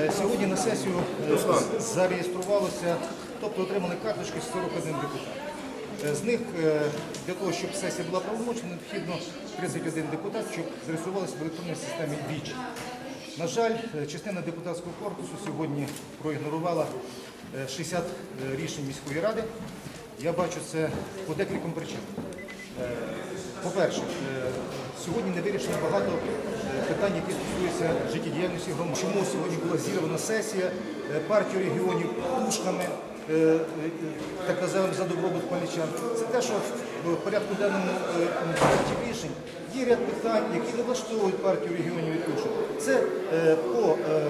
Е, Сьогодні на сесію е, зареєструвалося, тобто отримали карточки 41 депутат. Е, З них для того, щоб сесія була правомочна, необхідно 31 депутат, щоб зареєструвалися в електронній системі ВІЧ. На жаль, частина депутатського корпусу сьогодні проігнорувала е, 60 рішень міської ради. Я бачу це по декільком причинам. По-перше, е, сьогодні не вирішено багато е, питань, які стосуються життєдіяльності громад. Чому сьогодні була зірвана сесія е, партію регіонів пушками, так називаємо за добробут хмельничан. Це те, що в порядку денному е, рішень є ряд питань, які не влаштовують партію регіонів і Тушок. Це е, по е,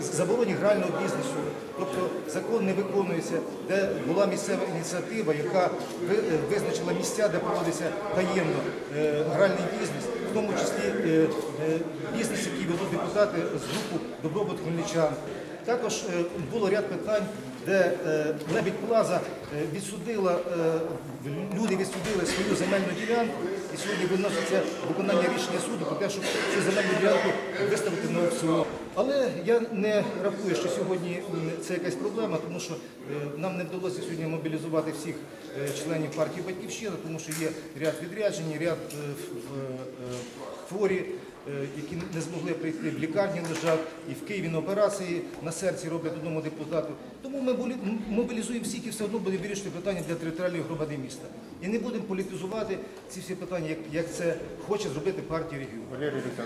забороні грального бізнесу, тобто закон не виконується, де була місцева ініціатива, яка е, визначила місця, де проводиться таємно е, гральний бізнес, в тому числі е, е, бізнес, який ведуть депутати з групу Добробут Хмельничан. Також е, було ряд питань, де е, Лебідь Плаза е, відсудила, е, люди відсудили свою земельну ділянку, і сьогодні виноситься виконання рішення суду про те, щоб цю земельну ділянку виставити на аукціон. Але я не рахую, що сьогодні це якась проблема, тому що нам не вдалося сьогодні мобілізувати всіх членів партії Батьківщина, тому що є ряд відряджень, ряд хворі, які не змогли прийти в лікарні лежать, і в Києві на операції на серці роблять одному депутату. Тому ми мобілізуємо всіх і все одно будемо вирішити питання для територіальної громади міста. І не будемо політизувати ці всі питання, як, як це хоче зробити партія регіону.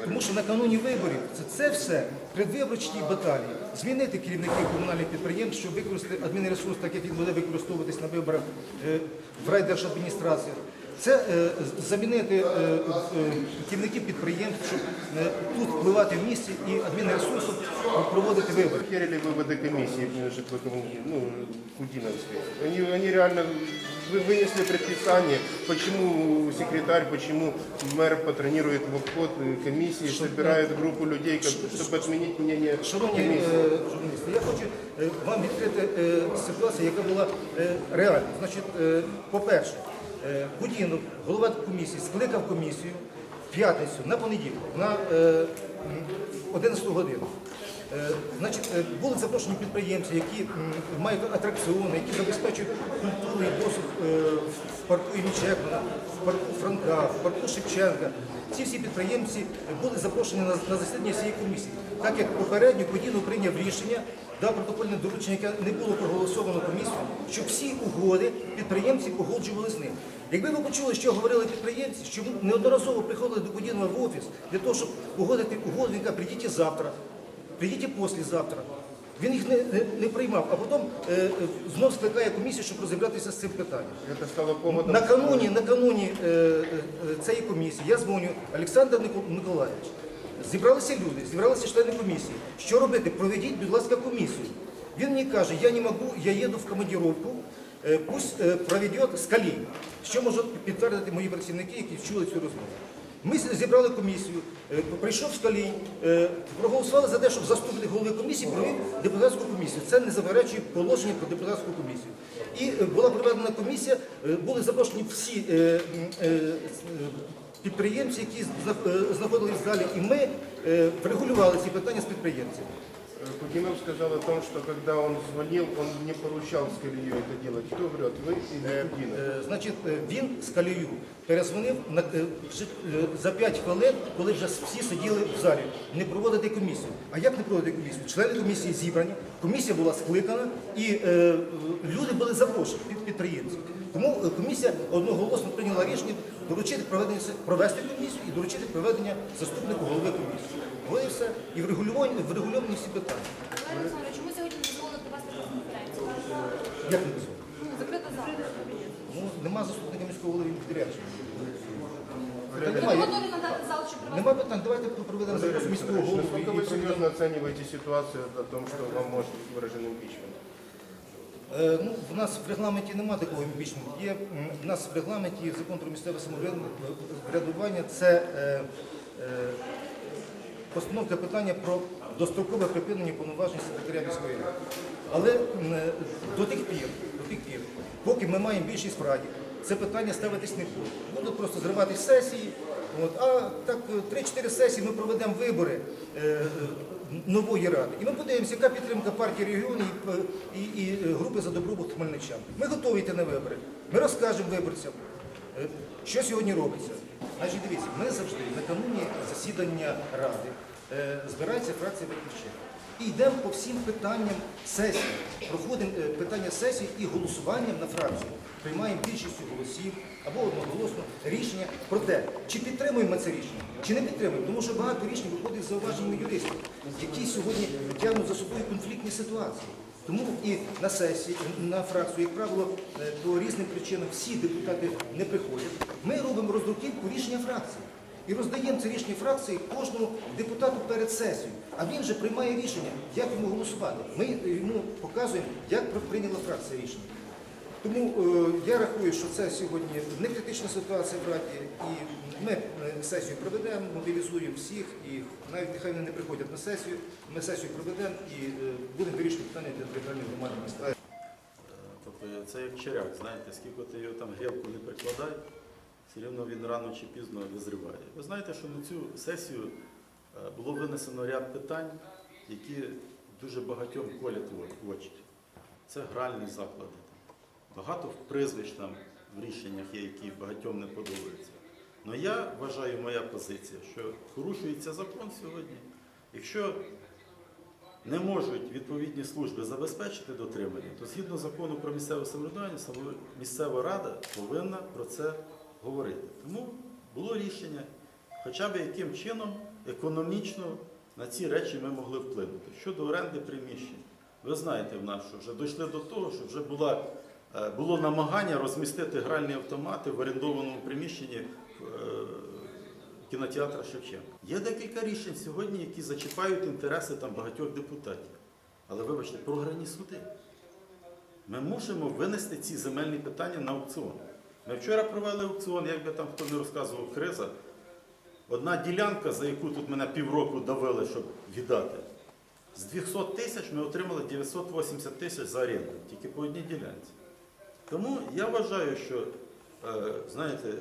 Тому що накануні виборів це, це все предвиборчі баталії. Змінити керівників комунальних підприємств, щоб використати адмінресурс, так як він буде використовуватись на виборах е, в райдержадміністраціях. Це е, з- замінити е, е, керівників підприємств, щоб е, тут впливати в місті і адмінресурсом проводити вибори. Верили выводы комиссии э, ЖКХ, ну, Кудиновской. Они, они реально вы- вынесли предписание, почему секретарь, почему мэр патронирует в обход э, комиссии, собирает группу людей, как- чтобы отменить мнение Шановні е, комиссии. журналісти, я хочу е, вам відкрити е, ситуацію, яка була е, реальна. Значить, е, по-перше, е, Будінов, голова комісії, скликав комісію в п'ятницю на понеділок на е, м, 11 годину. Е, Значить, е, були запрошені підприємці, які мають атракціони, які забезпечують культуру і досвід е, в парку імені Чекмана, в парку Франка, в парку Шевченка. Ці всі підприємці були запрошені на, засідання цієї комісії. Так як попередньо Подінов прийняв рішення, дав протокольне доручення, яке не було проголосовано комісією, щоб всі угоди підприємці погоджували з ним. Якби ви почули, що говорили підприємці, що неодноразово приходили до Подінова в офіс для того, щоб погодити угоду, каже, прийдіть завтра, прийдіть післязавтра. Він їх не, не, не приймав, а потім е, е, знов скликає комісію, щоб розібратися з цим питанням. Это стало поводом. Накануні, накануні е, е, цієї комісії я дзвоню Олександр Миколаївич. Зібралися люди, зібралися члени комісії. Що робити? Проведіть, будь ласка, комісію. Він мені каже, я не можу, я їду в командировку, е, пусть е, проведет скалі. Що можуть підтвердити мої працівники, які чули цю розмову. Ми зібрали комісію, е, прийшов Скалій, е, проголосували за те, щоб заступник голови комісії провів депутатську комісію. Це не заперечує положення про депутатську комісію. І е, була проведена комісія, були запрошені всі підприємці, які знаходились в залі, і ми врегулювали ці питання з підприємцями. Э, Кудинов сказал о том, что когда он звонил, он не поручал Скалию это делать. Кто врет, вы или Кудинов? Е, Значить, е, він з Калію перезвонив на, е, вже, е, за 5 хвилин, коли вже всі сиділи в залі, не проводити комісію. А як не проводити комісію? Члени комісії зібрані, комісія була скликана і е, люди були запрошені під підприємці. Тому е, комісія одноголосно прийняла рішення доручити проведення провести комісію і доручити проведення заступнику голови комісії. Ось і все. І врегульовані, врегульовані всі питання. Олег Олександрович, чому сьогодні не дозволили провести прес-конференцію? Як не дозволено? Ну, закрита зала. Ну, нема заступника міського голови відрядження. Ви Немає. готові надати зал, щоб провести? Нема питань, давайте проведемо зараз міського голову. і- Насколько і вы проведемо. серьезно оцениваете ситуацию о том, что вам может быть выражен импичмент? Е, Ну, в нас в регламенті немає такого імпічменту. Є в нас в регламенті закон про місцеве самоврядування це е, е, постановка питання про дострокове припинення повноважень секретаря міської ради. Але е, до тих пір, до тих пір, поки ми маємо більшість в раді, це питання ставитись не буде. Будуть просто зриватись сесії. От, а так е, 3-4 сесії ми проведемо вибори. Е, е, нової ради. І ми подивимося, яка підтримка партії регіонів і, і, і групи за добробут хмельничан. Ми готові йти на вибори. Ми розкажемо виборцям, е, що сьогодні робиться. Значить, дивіться, ми завжди накануні засідання ради е, збирається фракція «Батьківщина». І йдемо по всім питанням сесії. Проходимо е, питання сесії і голосуванням на фракцію. Приймаємо більшістю голосів або одноголосно рішення про те, чи підтримуємо це рішення, чи не підтримуємо. Тому що багато рішень виходить з зауваженнями юристів, які сьогодні тягнуть за собою конфліктні ситуації. Тому і на сесії, на фракцію, як правило, е, по різним причинам всі депутати не приходять. Ми робимо роздруківку рішення фракції. І роздаємо це рішення фракції кожному депутату перед сесією. А він же приймає рішення, як йому голосувати. Ми йому показуємо, як прийняла фракція рішення. Тому е, я рахую, що це сьогодні не критична ситуація в Раді, і ми е, сесію проведемо, мобілізуємо всіх, і навіть нехай вони не приходять на сесію, ми сесію проведемо і е, будемо вирішувати питання для територіальної громади міста. Тобто це як черяк, знаєте, скільки ти його там грілку не прикладай, все рівно він рано чи пізно визріває. Ви знаєте, що на цю сесію було винесено ряд питань, які дуже багатьом колять в очі. Це гральні заклади. Багато прізвищ там в рішеннях є, які багатьом не подобаються. Але я вважаю, моя позиція, що порушується закон сьогодні. Якщо не можуть відповідні служби забезпечити дотримання, то згідно закону про місцеве самоврядування, місцева рада повинна про це говорити. Тому було рішення, хоча б яким чином економічно на ці речі ми могли вплинути. Щодо оренди приміщень, ви знаєте в нас, що вже дійшли до того, що вже була, було намагання розмістити гральні автомати в орендованому приміщенні. е, кінотеатра Шевченка. Є декілька рішень сьогодні, які зачіпають інтереси там багатьох депутатів. Але вибачте, програні суди. Ми мусимо винести ці земельні питання на аукціон. Ми вчора провели аукціон, як би там хто не розказував, криза. Одна ділянка, за яку тут мене півроку давили, щоб віддати. З 200 тисяч ми отримали 980 тисяч за оренду, тільки по одній ділянці. Тому я вважаю, що, е, знаєте,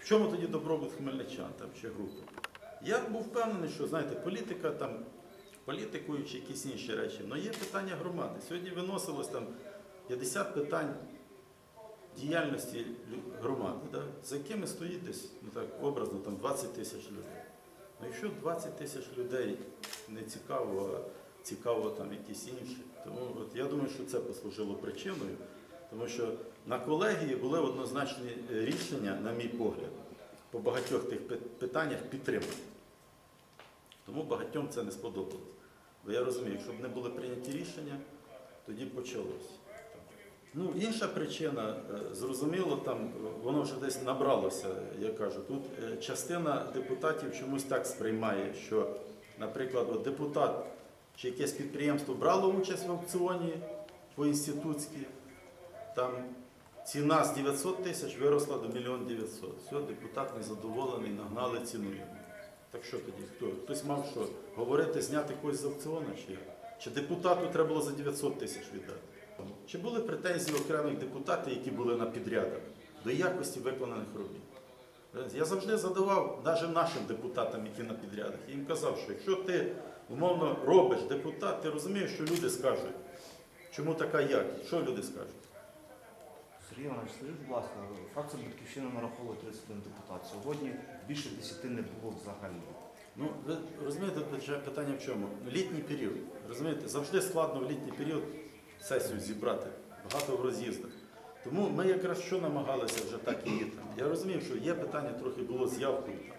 в чому тоді добробут хмельничан там, чи групи? Я був впевнений, що знаєте, політика там, політикою чи якісь інші речі, але є питання громади. Сьогодні виносилось там 50 питань діяльності громади, да, за якими стоїть десь, ну так, образно, там 20 тисяч людей. Ну, якщо 20 тисяч людей не цікаво, а цікаво там якісь інші, тому от я думаю, що це послужило причиною, тому що на колегії були однозначні е, рішення, на мій погляд, по багатьох тих питаннях підтримати. Тому багатьом це не сподобалось. Бо я розумію, якщо б не були прийняті рішення, тоді б почалось. Ну, інша причина, е, зрозуміло, там е, воно вже десь набралося, я кажу. Тут частина депутатів чомусь так сприймає, що, наприклад, от депутат чи якесь підприємство брало участь в аукціоні по-інститутськи, там ціна з 900 тисяч виросла до 1 900. Все, депутат незадоволений, нагнали ціну. Так що тоді? Хто? Хтось мав що? Говорити, зняти когось з аукціону чи як? Чи депутату треба було за 900 тисяч віддати? Чи були претензії окремих депутатів, які були на підрядах, до якості виконаних робіт? Я завжди задавав, навіть нашим депутатам, які на підрядах, я їм казав, що якщо ти умовно робиш депутат, ти розумієш, що люди скажуть, чому така якість, що люди скажуть? Сергій Іванович, скажіть, будь ласка, фракція Батьківщина нараховує 31 депутат. Сьогодні більше 10 не було взагалі. Ну, ви розумієте, пита- питання в чому? Літній період. Розумієте, завжди складно в літній період сесію зібрати, багато в роз'їздах. Тому ми якраз що намагалися вже так і є там. Я розумів, що є питання трохи було з явкою. там.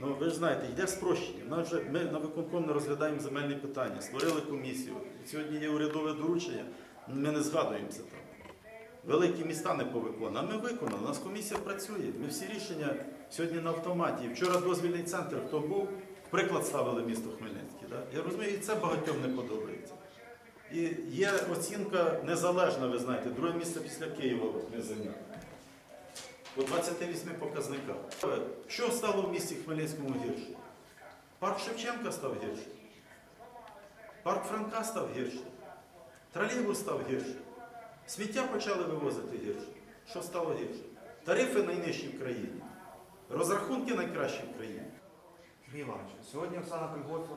Ну ви ж знаєте, йде спрощення. Ми, вже, ми на виконком не розглядаємо земельні питання, створили комісію. Сьогодні є урядове доручення, ми не згадуємося там. Великі міста не повиконали, а ми виконали. У нас комісія працює. Ми всі рішення сьогодні на автоматі. І Вчора дозвільний центр, хто був, приклад ставили місто Хмельницький. Да? Я розумію, і це багатьом не подобається. І є оцінка незалежна, ви знаєте, друге місце після Києва ми зайняли. По 28 показниках. Що стало в місті Хмельницькому гірше? Парк Шевченка став гірше. Парк Франка став гірше. Тролейбус став гірше. Сміття почали вивозити гірше. Що стало гірше? Тарифи найнижчі в країні. Розрахунки найкращі в країні. Сергій Іванович, сьогодні Оксана Кольгофер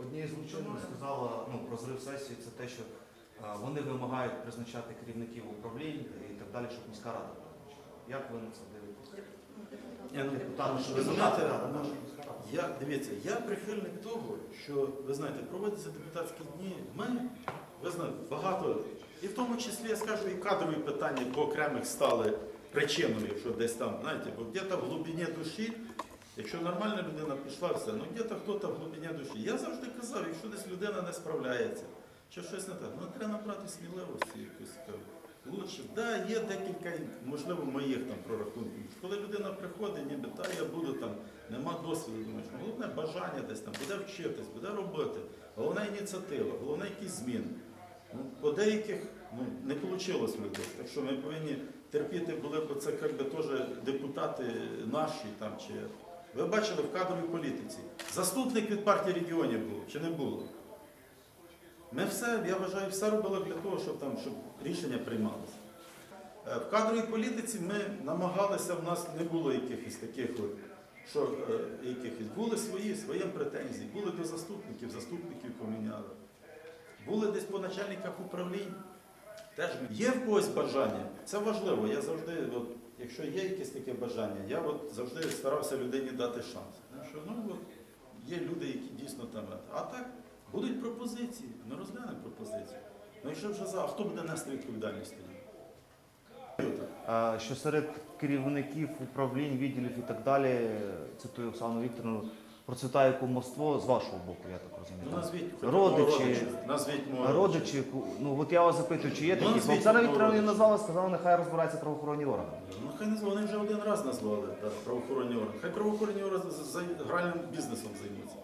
однією з злочинів сказала ну, про зрив сесії, це те, що е, вони вимагають призначати керівників управлінь і так далі, щоб міська рада призначала. Як ви на це дивитесь? Ні, ну, Депутати, що ви знаєте, ну, рада. Я дивіться, я прихильник того, що ви знаєте, проводяться депутатські дні. Ми, ви знаєте, багато, і в тому числі я скажу, і кадрові питання по окремих стали причиною, що десь там, знаєте, бо где-то в глибині душі, якщо нормальна людина пішла, все, ну где-то хто-то в глибині душі. Я завжди казав, якщо десь людина не справляється, чи щось не так, ну треба набрати сміливості якусь. Лучше, да, є декілька, можливо, моїх там прорахунків. Коли людина приходить, ніби та я буду там, нема досвіду, думаєш, ну, головне бажання десь там, буде вчитись, буде робити, головна ініціатива, головне якісь зміни. Ну, по деяких ну, не вийшло людей. Так що ми повинні терпіти, були б це як би, теж депутати наші там чи. Ви бачили в кадровій політиці. Заступник від партії регіонів був чи не було? Ми все, я вважаю, все робили для того, щоб там щоб рішення приймалися. Е, В кадровій політиці ми намагалися, в нас не було якихось таких, що е, якихось були свої, свої претензії, були до заступників, заступників поміняли. Були десь по начальниках управлінь. Теж є в когось бажання. Це важливо. Я завжди, от, якщо є якесь таке бажання, я от завжди старався людині дати шанс. Що ну, от, є люди, які дійсно там. А так будуть пропозиції, ми розглянемо пропозиції. Ну якщо вже за, а хто буде нести відповідальність? А, Що серед керівників управлінь, відділів і так далі, цитую Оксану Вікторовну, процвітає кумовство з вашого боку, я так Ну, розумію. назвіть Родичі. Назвіть мого Родичі, ку- ну от я вас запитую, чи є Ну, такі? назвіть Оксана одного Вікторовна родича. назвала, сказала, нехай розбираються правоохоронні органи. Ну, хай назвали, вони вже один раз назвали так, правоохоронні органи. Хай правоохоронні органи за- за гральним бізнесом займуться.